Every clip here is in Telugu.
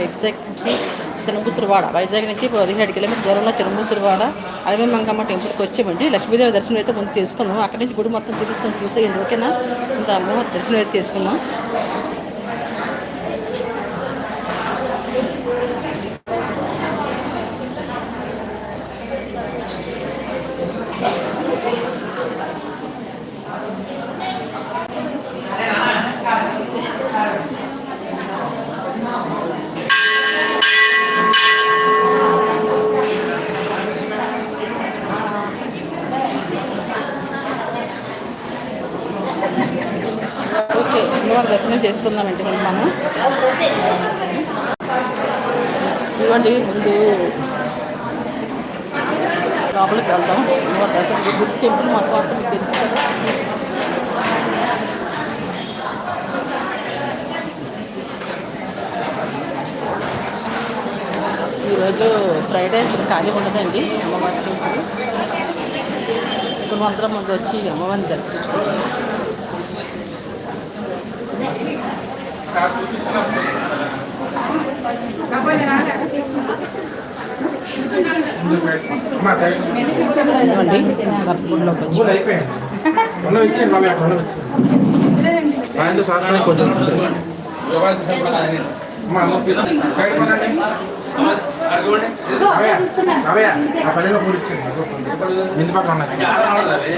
వైజాగ్ నుంచి చిన్నబుసురువాడ. వైజాగ్ నుంచి పదిహేడు కిలోమీటర్ దూరంలో చిన్నబుసురువాడ. అరవై మంగమ్మ టెంపుల్కి వచ్చామండి. లక్ష్మీదేవి దర్శనం అయితే ముందు చేసుకున్నాం. అక్కడి నుంచి గుడి మొత్తం చూపిస్తాం చూసేయండి ఓకేనా? ఇంత అమ్మ దర్శనం అయితే చేసుకున్నాం ఓకే చేసుకుందాం ఇంటి చేసుకుందామండి మనం. ఇవ్వండి ముందు లోపలికి వెళ్దాం. అసలు గుడ్ టెంపుల్ మొత్తం అంతా మీకు తెలుసు. ఈరోజు ఫ్రైడే అసలు ఖాళీ ఉండదండి అమ్మవారి టెంపుల్. ఇప్పుడు వందల ముందు వచ్చి అమ్మవారిని దర్శించుకుంటాం ఇవ్వండి గర్భగుడిలోకి వచ్చి పూలు అయిపోయింది ఉన్నవి ఇచ్చేయండి బాబాయ్ అక్కడ ఉన్నవి ఇచ్చేయండి. రాయంతో శాస్త్రానికి కొంచెం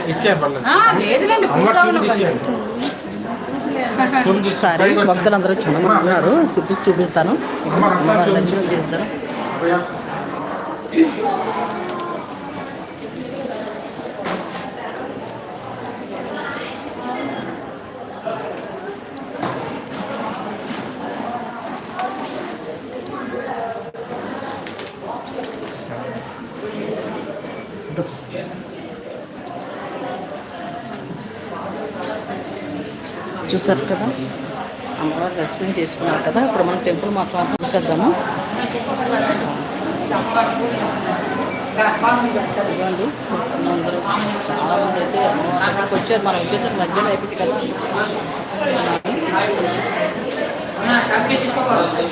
ఇచ్చేయండి ఇచ్చేయండి పర్లేదు ఇచ్చేయండి సరే పైకి వచ్చి. భక్తులందరూ చాలా మంది ఉన్నారు చూపిస్తూ చూపిస్తాను దర్శనం చేస్తారు చూసారు కదా? అమ్మవారి దర్శనం చేసుకున్నారు కదా? ఇప్పుడు మనం టెంపుల్ మాత్రం చూసేద్దాము. అందరూ చాలా మంది అయితే అక్కడికి వచ్చారు. మనం వచ్చేసరికి మధ్యలో అయిపోయింది కదా? తీసుకోవాలి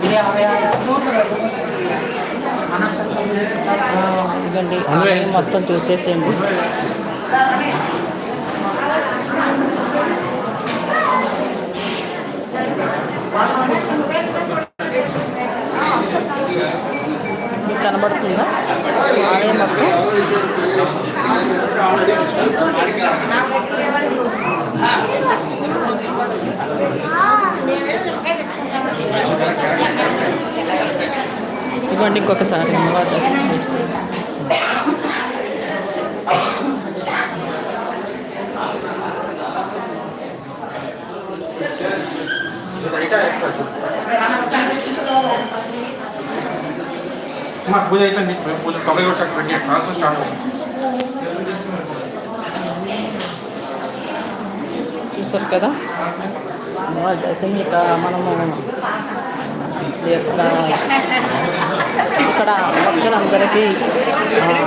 Dia apa ya? Anak ఇదిగోండి ఆలయం మొత్తం చూసేసేయండి. మీకు కనబడుతుందా? ఆలయం మొత్తం? ఇవ్వండి ఇంకొకసారి. అమ్మవారి ఇది పూజ అయిపోయింది మేము పూజ తొంభై కూడా ట్వంటీ ఎయిట్ సంవత్సరం స్టార్ట్ అవుతుంది చూసారు కదా? అమ్మవారి మనము ఇక్కడ ఇక్కడ భక్తులందరికీ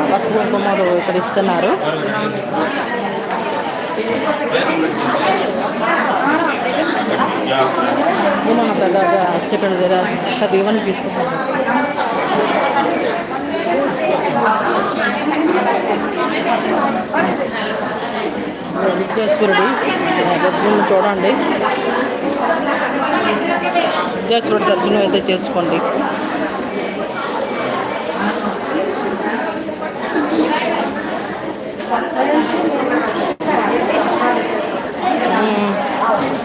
పసుపు కుంకుమలు ఇక్కడ ఇస్తున్నారు మన పెద్దగా చెప్పాడు దగ్గర ఒక దీవెన తీసుకుంటారు విద్యేశ్వరుడి గర్భగుడిని చూడండి. విద్యేశ్వరుడి దర్శనం అయితే చేసుకోండి.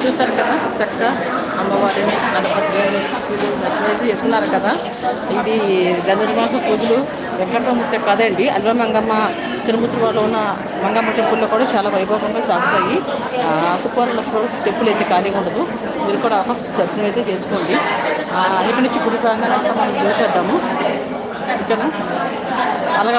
చూసారు కదా చక్కగా అమ్మవారిని గణపతి దర్శనం అయితే చేసుకున్నారు కదా. ఇది ధనుర్మాసం పూజలు వెంకటరమూర్తి కదండి అల్వ మంగమ్మ చిరుముసులలో ఉన్న మంగమ్మ టెంపుల్లో కూడా చాలా వైభవంగా సాగుతాయి. ఆ, కూడా టెంపుల్ అయితే ఖాళీగా ఉండదు. మీరు కూడా దర్శనం అయితే చేసుకోండి. ఆ, ఇక్కడి నుంచి గుడి ప్రాంగణం మనం చూసేద్దాము. ఓకేనా? అలాగే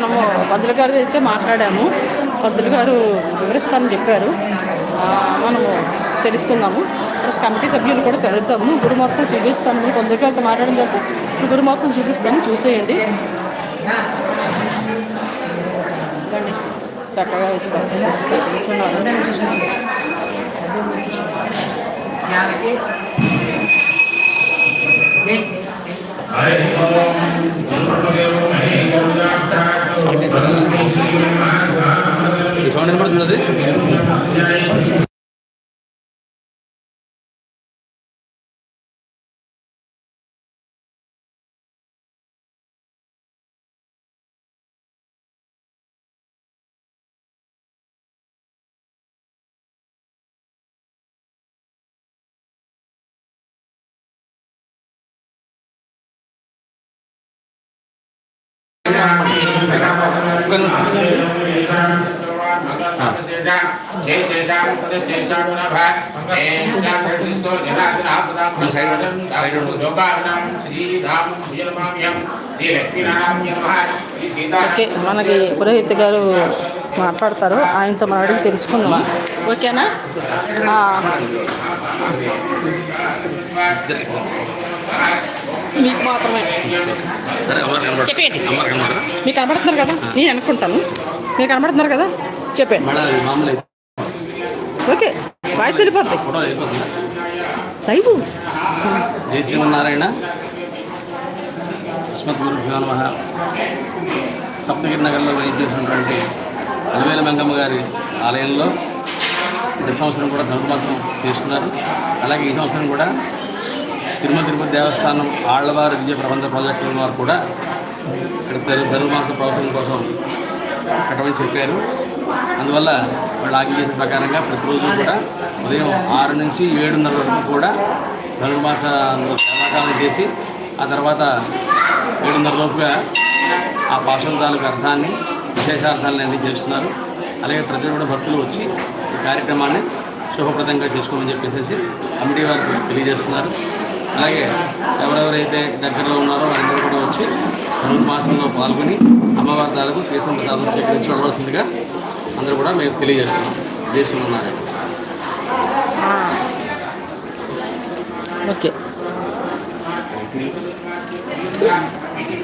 మనము పంతులు గారితో అయితే మాట్లాడాము. పంతులు గారు వివరిస్తామని చెప్పారు. మనము తెలుసుకుందాము. కమిటీ సభ్యులు కూడా కలుద్దాము గుడి మొత్తం చూపిస్తాను. పంతులు గారితో మాట్లాడిన తర్వాత గుడి మొత్తం చూపిస్తాము చూసేయండి. రండి. చక్కగా కూర్చున్నారు. ఓకే మనకి పురోహిత్ గారు మాట్లాడతారు. ఆయనతో మనం అడిగి తెలుసుకుందాం ఓకేనా మీకు మాత్రమే. చెప్పేయండి. మీకు కనబడుతున్నారు కదా? నేను అనుకుంటాను. మీరు కనబడుతున్నారు కదా? చెప్పండి ఓకే వాయిస్ వెళ్ళిపోద్ది. లైవ్? జై శ్రీమన్నారాయణ. అస్మత్ నమ సప్తగిరి నగర్లో వేయించేసినటువంటి అలివేల మంగమ్మ గారి ఆలయంలో ప్రతి సంవత్సరం కూడా ధనుర్మాసం చేస్తున్నారు. అలాగే ఈ సంవత్సరం కూడా తిరుమల తిరుపతి దేవస్థానం ఆళ్ళవారి విజయ ప్రబంధ ప్రాజెక్టుల వారు కూడా ఇక్కడ తెరు ధనుర్మాస ప్రవచనం కోసం కట్టమని చెప్పారు. అందువల్ల వాళ్ళు ఆజ్ఞ చేసిన ప్రకారంగా ప్రతిరోజు కూడా ఉదయం ఆరు నుంచి ఏడున్నర వరకు కూడా ధనుర్మాసంలో సేవాకాలం చేసి ఆ తర్వాత ఏడున్నర లోపుగా ఆ పాషం తాలూకు అర్థాన్ని విశేషార్థాలని అన్నీ చేస్తున్నారు. అలాగే ప్రతి కూడా భక్తులు వచ్చి ఈ కార్యక్రమాన్ని శుభప్రదంగా చేసుకోమని చెప్పేసి కమిటీ వారికి తెలియజేస్తున్నారు. అలాగే ఎవరెవరైతే దగ్గరలో ఉన్నారో వారందరూ కూడా వచ్చి ధనుర్మాసంలో పాల్గొని అమ్మవారి తాలూకు తీర్థం ప్రసాదం స్వీకరించి ఉండవలసిందిగా అందరూ కూడా మేము తెలియజేస్తున్నాం. దేశంలో ఉన్నారు ఓకే.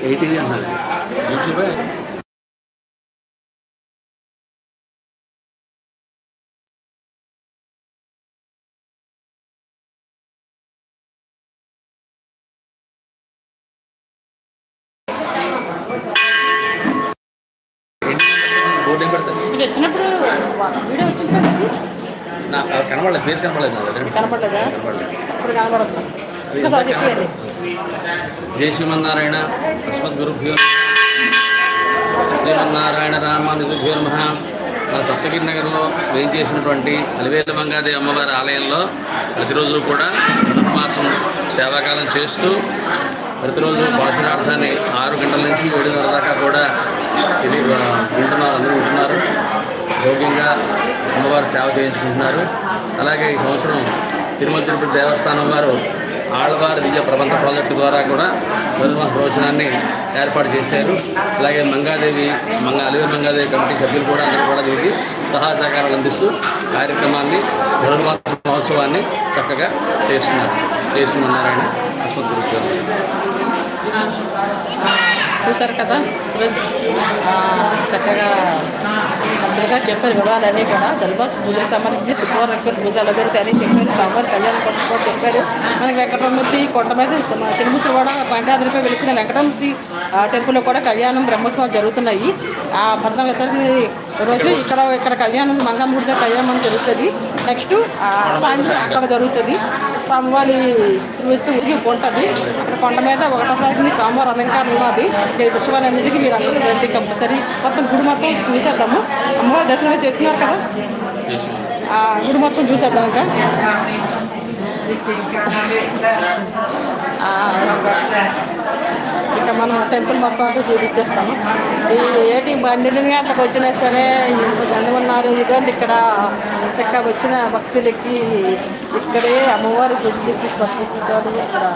ఎయిటీ అన్నది ఫేస్ కనపడలేదా ఇప్పుడు జై శ్రీమన్నారాయణ అస్మద్ గురుభ్యో శ్రీమన్నారాయణ రామానుజుభ్యో నమ. మన సప్తగిరి నగర్లో వేయించేసినటువంటి అలివేల మంగాదేవి అమ్మవారి ఆలయంలో ప్రతిరోజు కూడా ధనుర్మాసం సేవాకాలం చేస్తూ ప్రతిరోజు భాషణార్థాన్ని ఆరు గంటల నుంచి ఏడున్నర దాకా కూడా ఇది వింటున్నారు అందరూ వింటున్నారు. యోగ్యంగా అమ్మవారు సేవ చేయించుకుంటున్నారు. అలాగే ఈ సంవత్సరం తిరుమల తిరుపతి దేవస్థానం వారు ఆళ్వారి విద్య ప్రబంధ ప్రాజెక్టు ద్వారా కూడా చంద్రమాస ప్రవచనాన్ని ఏర్పాటు చేశారు. అలాగే మంగాదేవి మంగ అలివేలు మంగాదేవి కమిటీ సభ్యులు కూడా అందరూ కూడా దీనికి సహాయ సహకారాలు అందిస్తూ కార్యక్రమాన్ని ధనుర్మాస మహోత్సవాన్ని చక్కగా చేస్తున్నారు. చేస్తున్నారని ఆసుపత్రి చూసారు కదా? చక్కగా అందరిగా చెప్పారు వివరాలన్నీ కూడా. ధనుబాస్ పూజలకు సంబంధించి శుక్రవారం లక్ష్మీ పూజలు జరుగుతాయని చెప్పారు. స్వామివారి కళ్యాణం కొట్టుకో చెప్పారు. మనకి వెంకటరమూర్తి కొండ మీద తిరుమూసి కూడా పండాదిరిపై వెలిచిన వెంకటరమూర్తి ఆ టెంపుల్లో కూడా కళ్యాణం బ్రహ్మోత్సవాలు జరుగుతున్నాయి. ఆ పద్నాలుగు తరగతి రోజు ఇక్కడ ఇక్కడ కళ్యాణం మంగమ్మూడి దగ్గర కళ్యాణం జరుగుతుంది. నెక్స్ట్ సాయంత్రం అక్కడ జరుగుతుంది. స్వామివారి వచ్చి ఊరికి ఉంటుంది అక్కడ కొండ మీద ఒకటో తారీఖుని స్వామివారి అలంకారం ఉన్నది. ఈ ఉత్సవాలన్నిటికీ మీరు అందరూ రండి కంపల్సరీ మొత్తం గుడి మొత్తం చూసేద్దాము. అమ్మవారి దర్శనం చేసుకున్నారు కదా? గుడి మొత్తం చూసేద్దాం ఇంకా. ఇక మనం టెంపుల్ మొత్తం అంతా చూపించేస్తాము. ఈ ఏటి పన్నెండు గంటలకు వచ్చినా సరే ఇంత ఉన్నారు. ఇదండి ఇక్కడ చక్కగా వచ్చిన భక్తులకి ఇక్కడే అమ్మవారి గుర్తిస్తూ భక్తులు ఇక్కడ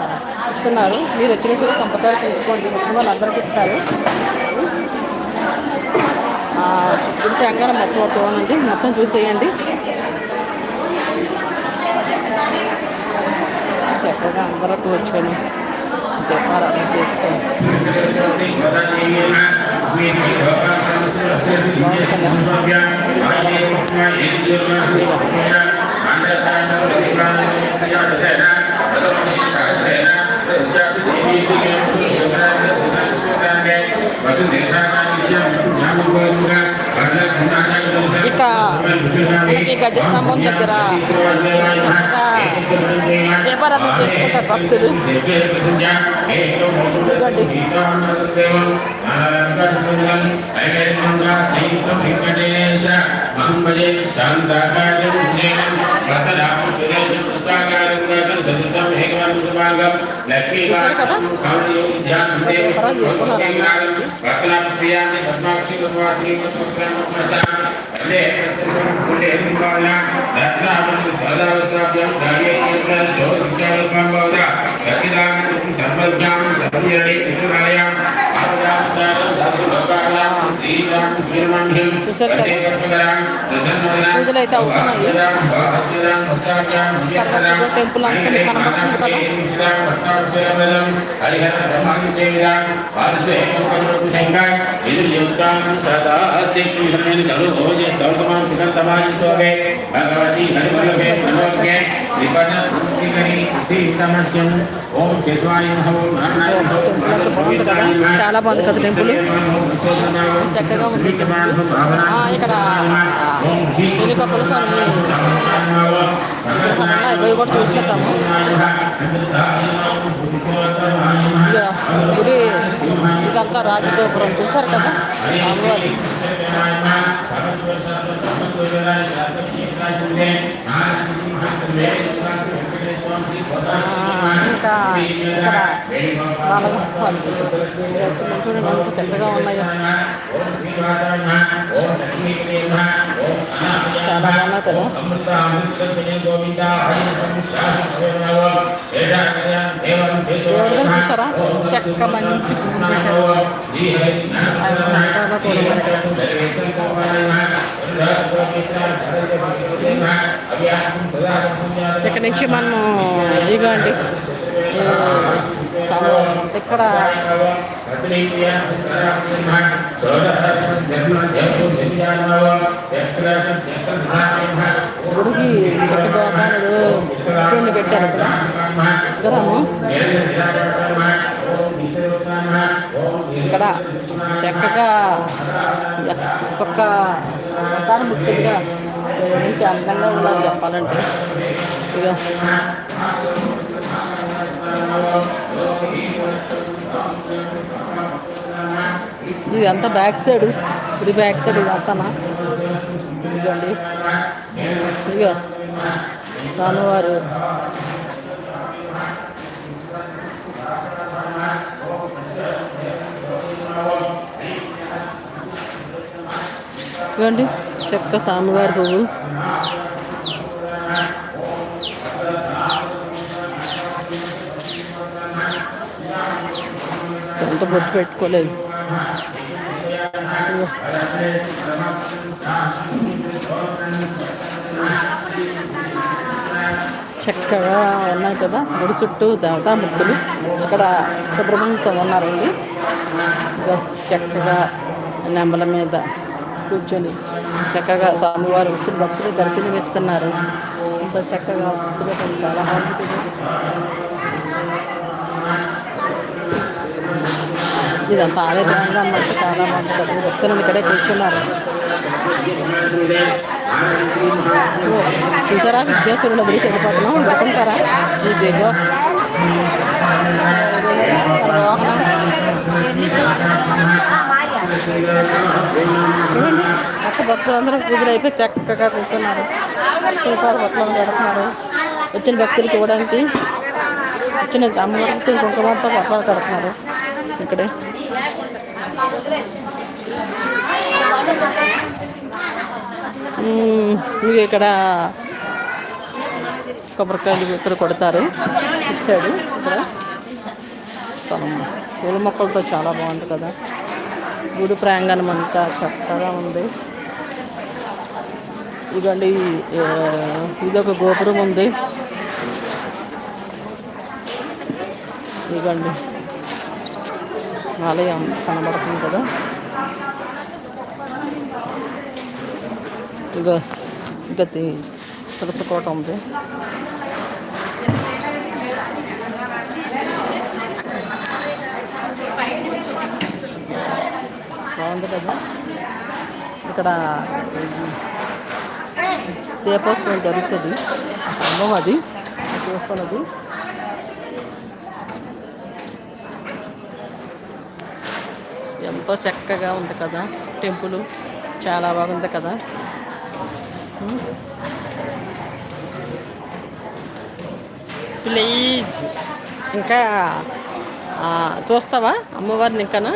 ఇస్తున్నారు మీరు వచ్చిన సరే సంపదాలు తీసుకోండి. వచ్చిన వాళ్ళు ఇస్తారు. ఆ, గుడి తెలంగాణ మొత్తం చూడండి. మొత్తం చూసేయండి. చక్కగా అందరూ కూర్చొని వ్యాపారాలు చేసుకోండి ఇక మనకి గజస్తంభం దగ్గర చక్కగా వ్యాపారాలు చేసుకుంటారు భక్తులు. లక్ష్మీ ఇదిగోండి చూశారు కదా? వ్యాపారాలు చేసుకున్నారు చూశారు కదా? పూజలు అయితే అవుతున్నాయి టెంపుల్ అంతా కనబడుతుంది కదా ఓం కేశవాయ చాలా బాగుంది కదా టెంపుల్. చక్కగా ఉంది. ఇక్కడ వెనుకప్పుల స్వామి ఇవి కూడా చూసేద్దాము. గుడి ఇదంతా రాజగోపురం. చూసారు కదా? అమ్మవారి ఆ, ఇంకా ఇక్కడ దర్శనం చూడండి ఎంత చక్కగా ఉన్నాయో చాలా బాగున్నాయి కదా దేవుడు చూసారా చెక్క మంచి పెట్టారు ఆయన కూడా ఇక్కడ నుంచి మనము ఇదిగోండి ఇక్కడ గుడికి చెక్క గోపాలుడు పెట్టారు ఇక్కడ విగ్రహము ఇక్కడ చక్కగా ఒక్కొక్క అవతారం ముట్టుగా నుంచి అందంగా ఉన్నారు చెప్పాలంటే. ఇక ఇదంతా బ్యాక్ సైడ్. ఇది బ్యాక్ సైడ్ ఇదంతానా ఇదిగోండి. ఇక రానువారు ఇవ్వండి చెక్క స్వామివారి పువ్వు ఎంత బొట్టు పెట్టుకోలేదు. చక్కగా ఉన్నాయి కదా గుడి చుట్టూ దేవతామూర్తులు ఇక్కడ సుబ్రహ్మణ్య స్వామి ఉన్నారండి. చక్కగా నెంబల మీద కూర్చొని చక్కగా స్వామివారు వచ్చిన భక్తులు దర్శనమిస్తున్నారు. ఇంత చక్కగా భక్తులు చాలా బాగుంటుంది ఇదంతా ఆలయ ఆలయంగా అన్నట్టు చాలా బాగుంటుంది భక్తులు. ఇక్కడే కూర్చున్నారు. చూసారా? విద్యాసురుడు గురించి వెళ్ళిపోతున్నాం అనుకుంటారా ఇదిగో చూడండి అక్క భక్తులు అందరూ పూజలు అయిపోయి చక్కగా కూర్చున్నారు. కుంకాలు బట్టలు కడుతున్నారు వచ్చిన భక్తులు చూడడానికి వచ్చిన అమ్మవారికి కుంకుమంతా బట్టలు కడుతున్నారు ఇక్కడే. మ్మ్. ఇవి ఇక్కడ కొబ్బరికాయలు ఇక్కడ కొడతారు. ఇటు సైడ్ ఇక్కడ. స్థలం. పూల మొక్కలతో చాలా బాగుంది కదా. గుడి ప్రాంగణం అంతా చక్కగా ఉంది. ఇదండి ఇదొక గోపురం ఉంది. ఇదండి ఆలయం కనబడుతుంది కదా. ఇక ఇక తి- తులసి కోట ఉంది. బాగుంది కదా. ఇక్కడ దీపోత్సవం జరుగుతుంది. అది. చూస్తున్నది. ఎంతో చక్కగా ఉంది కదా. టెంపుల్ చాలా బాగుంది కదా. ప్లీజ్. ఇంకా ఆ, చూస్తావా అమ్మవారిని ఇంకానా?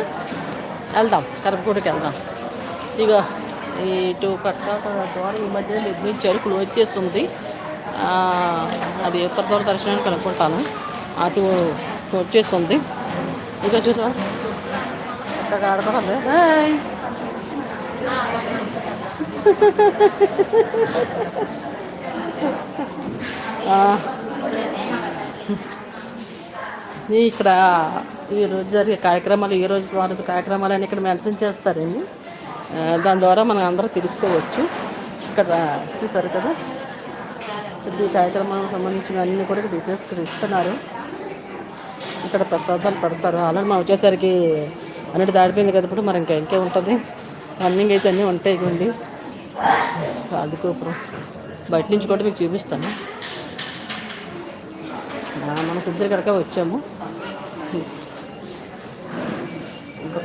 వెళ్దాం కరపగూడకి వెళ్దాం. ఇక ఇటు పక్క ద్వారా ఈ మధ్య నిర్మించారు క్లోజ్ చేస్తుంది. అది ఉత్తర దూర దర్శనానికి అనుకుంటాను అటు క్లోజ్ చేస్తుంది. ఇంకా చూసా ఇక్కడ ఆడుకోవాలి హాయ్. ఇక్కడ ఈ రోజు జరిగే కార్యక్రమాలు ఈ రోజు వారి కార్యక్రమాలు అని ఇక్కడ మెన్షన్ చేస్తారండి. దాని ద్వారా మనం అందరూ తెలుసుకోవచ్చు. ఇక్కడ చూసారు కదా? ఈ కార్యక్రమాలకు సంబంధించిన అన్ని కూడా డీటెయిల్స్ ఇక్కడ ఇస్తున్నారు. ఇక్కడ ప్రసాదాలు పెడతారు. ఆల్రెడీ మనం వచ్చేసరికి అన్నిటి దాడిపోయింది కదా ఇప్పుడు మరి ఇంకా ఇంకే ఉంటుంది. రన్నింగ్ అయితే అన్నీ ఉంటాయి ఇవ్వండి అది బయట నుంచి కూడా మీకు చూపిస్తాను. మనం ఇద్దరు కనుక వచ్చాము.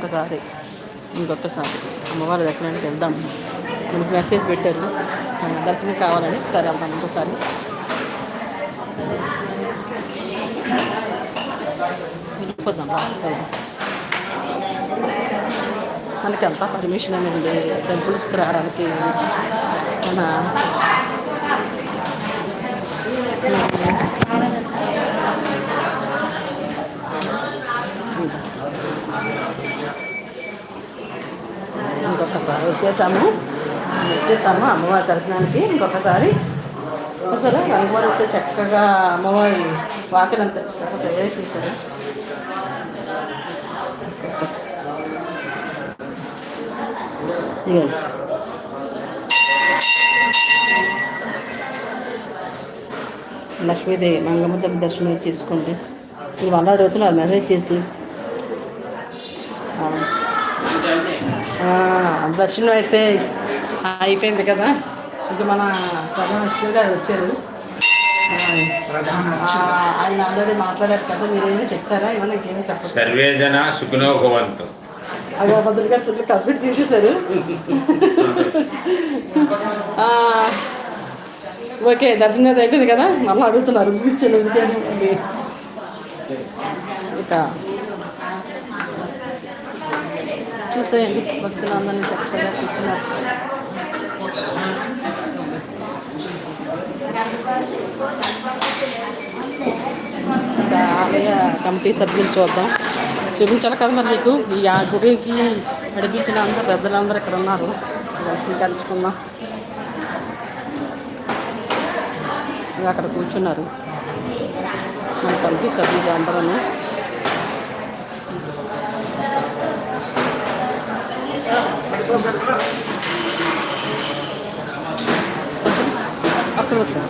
ఇంకొకసారి ఇంకొకసారి. అమ్మవారి దర్శనానికి వెళ్దాం. మనకు మెసేజ్ పెట్టారు. దర్శనం కావాలని సరే వెళ్దాం ఇంకోసారి. వెళ్ళిపోదాం మనకి ఎంత పర్మిషన్ అనేది టెంపుల్స్కి రావడానికి మన ఇంకొకసారి వచ్చేసాము. వచ్చేసాము అమ్మవారి దర్శనానికి. ఇంకొకసారి ఒకసారి అమ్మవారు అయితే చక్కగా అమ్మవారి వాకిలంతా చక్కగా తయారు చేశారు. ఇదిగోండి లక్ష్మీదేవి మంగమ్మ తల్లి దర్శనం చేసుకోండి ఇది వాళ్ళు అడుగుతున్నారు మెసేజ్ చేసి ఆ. ఆ, దర్శనం అయితే అయిపోయింది కదా. ఇంక మన ప్రధాన అక్షర్ గారు వచ్చారు. ఆ, ఆయన ఆల్రెడీ మాట్లాడారు కదా మీరేమో చెప్తారా? ఏమన్నా ఇంకేమీ చెప్పచ్చు సర్వే జన సుఖినో భవంతు. అవి భద్ర గారు ఫుల్ కంప్లీట్ చేసేసారు. ఆ, ఓకే దర్శనం అయితే అయిపోయింది కదా? మళ్ళీ అడుగుతున్నారు. ఇక చూసేయండి భక్తులు అందరినీ చక్కగా కూర్చున్నారు. ఆలయ కమిటీ సభ్యులు చూద్దాం. చూపించాలి కదా మరి మీకు? ఈ ఆ గుడికి నడిపించిన అందరూ పెద్దలందరూ ఇక్కడ ఉన్నారు. కలిసి కలుసుకుందాం. అక్కడ కూర్చున్నారు. మన కమిటీ సభ్యులు అందరూ. ఒక్క నిమిషం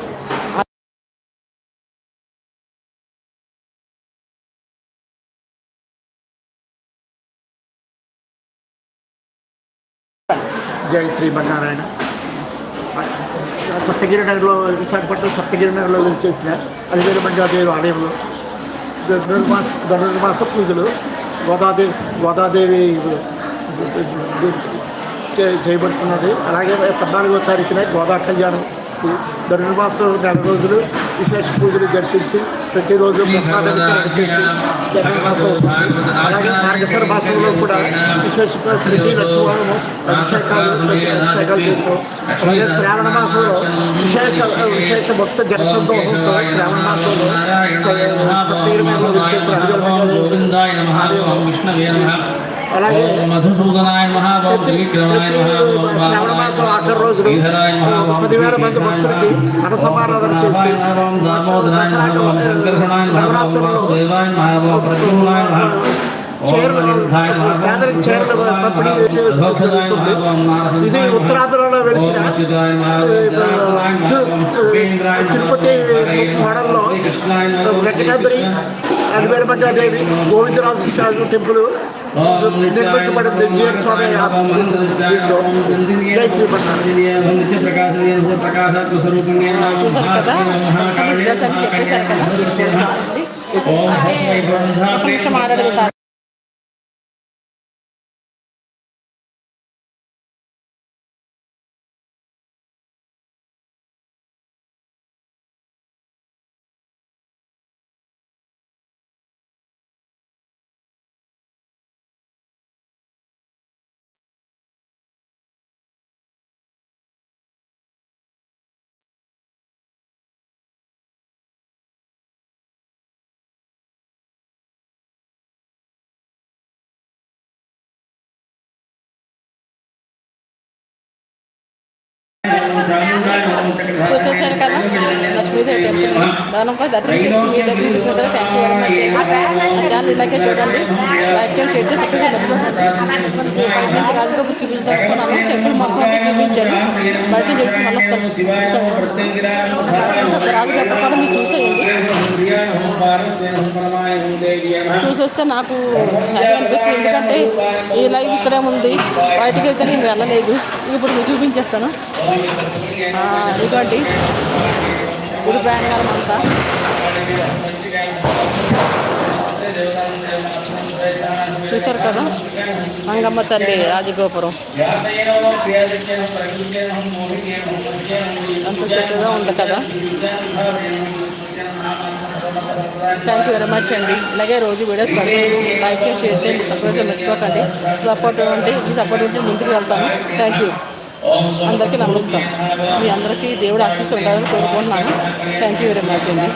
జై శ్రీమన్నారాయణ సప్తగిరి నగర్లో విశాఖపట్నం సప్తగిరి నగర్లో చేసిన అలివేరు మంగాదేవి ఆలయంలో ధనుర్మాస ధనుర్మాస పూజలు గోదాదేవి గోదాదేవి చేయబడుతున్నది అలాగే పద్నాలుగో తారీఖున గోదా కళ్యాణం ధనుర్మాసం నెల రోజులు విశేష పూజలు జరిపించి ప్రతిరోజు ప్రసాద చేసి ధనుర్మాసం. అలాగే మార్గశర మాసంలో కూడా విశేష ప్రతి లక్ష్మీవారము అభిషేకాలు అభిషేకాలు చేస్తాం అలాగే శ్రావణ మాసంలో విశేష విశేష భక్త జనసందోహంతో శ్రావణ మాసంలో అలాగే మధుసూదనాయ ప్రతి ప్రతి శ్రావణ మాసం ఆఖరి రోజులు పదివేల మంది భక్తులకి అన్నసమారాధన చేసి నవరాత్రుల్లో చీరలు పేదలకు చీరలు పంపిణీ జరుగుతుంది ఇది ఉత్తరాంధ్రలో వెలిసిన తిరుపతి మోడల్లో వెంకటాద్రి అలివేల మంగాదేవి గోవిందరాజు స్వామి టెంపుల్ నిర్మించబడింది జీఎన్ స్వామి దీంట్లో. జై శ్రీమన్నారాయణ చూసారు కదా డీటెయిల్స్ అని చెప్పేశారు కదా చూసేసారు కదా? లక్ష్మీదేవి టెంపుల్ దాని దర్శనం చేసుకుని మీ దర్శనం చేసుకున్న తర్వాత thank you very much channel ఇలాగే చూడండి. లైక్ షేర్ చేసి సబ్స్క్రైబ్ మర్చిపోకండి బయట నుంచి రాజబాబు టెంపుల్ చూపించాను బయట చెప్పి మళ్ళీ రాజుగారు కూడా మీరు చూసేయండి. చూసేస్తే నాకు హ్యాపీ అనిపిస్తుంది. ఎందుకంటే ఈ లైవ్ ఇక్కడే ఉంది. బయటకు వెళ్తే నేను వెళ్ళలేదు. ఇప్పుడు మీకు చూపించేస్తాను. ఇదిగోండి. గుడి ప్రాంగణం అంతా. చూశారు కదా? మంగమ్మ తల్లి రాజగోపురం. అంత చక్కగా ఉంది కదా? థ్యాంక్ యూ వెరీ మచ్ అండి. ఇలాగే రోజు వీడియోస్ పడుతుంది లైక్ చేసి షేర్ చేయండి సబ్స్క్రైబ్ మర్చిపోకండి. సపోర్ట్ ఉంటే మీ సపోర్ట్ ఉంటే ముందుకు వెళ్తాను. థ్యాంక్ యూ అందరికీ నమస్కారం. మీ అందరికీ దేవుడు ఆశీస్సు ఉండాలని కోరుకుంటున్నాను. థ్యాంక్ యూ వెరీ మచ్ అండి